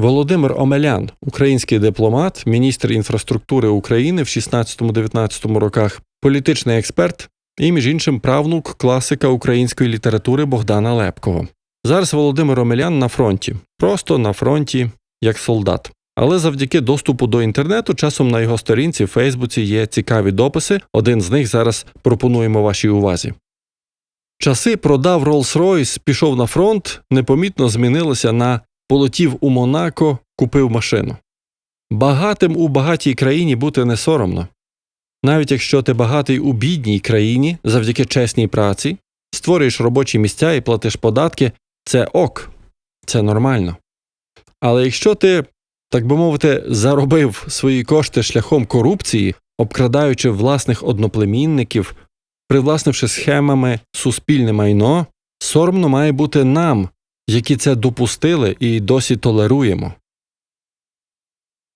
Володимир Омелян, український дипломат, міністр інфраструктури України в 16-19 роках, політичний експерт і, між іншим, правнук класика української літератури Богдана Лепкого. Зараз Володимир Омелян на фронті, просто на фронті, як солдат. Але завдяки доступу до інтернету, часом на його сторінці в Фейсбуці є цікаві дописи. Один з них зараз пропонуємо вашій увазі. Часи продав Rolls-Royce, пішов на фронт, непомітно змінилося на полетів у Монако, купив машину. Багатим у багатій країні бути не соромно. Навіть якщо ти багатий у бідній країні завдяки чесній праці, створюєш робочі місця і платиш податки, це ок, це нормально. Але якщо ти, так би мовити, заробив свої кошти шляхом корупції, обкрадаючи власних одноплемінників, привласнивши схемами суспільне майно, соромно має бути нам, які це допустили і досі толеруємо.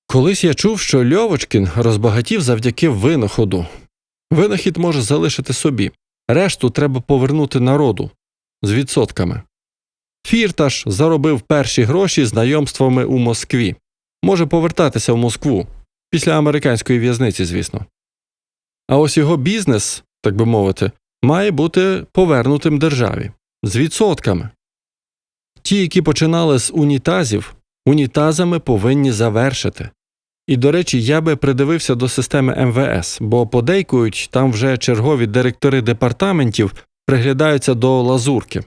Колись я чув, що Льовочкін розбагатів завдяки винаходу. Винахід може залишити собі, решту треба повернути народу з відсотками. Фірташ заробив перші гроші знайомствами у Москві. Може повертатися в Москву після американської в'язниці, звісно. А ось його бізнес, так би мовити, має бути повернутим державі з відсотками. Ті, які починали з унітазів, унітазами повинні завершити. І, до речі, я би придивився до системи МВС, бо подейкують там вже чергові директори департаментів приглядаються до лазурки.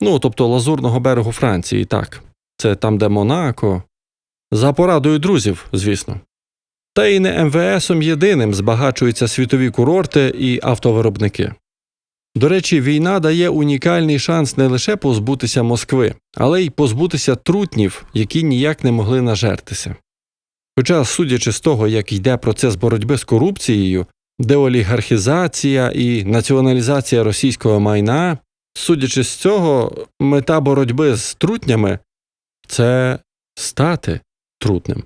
Ну, тобто лазурного берегу Франції, так. Це там, де Монако. За порадою друзів, звісно. Та й не МВСом єдиним збагачуються світові курорти і автовиробники. До речі, війна дає унікальний шанс не лише позбутися Москви, але й позбутися трутнів, які ніяк не могли нажертися. Хоча, судячи з того, як йде процес боротьби з корупцією, деолігархізація і націоналізація російського майна, судячи з цього, мета боротьби з трутнями це стати трутнем.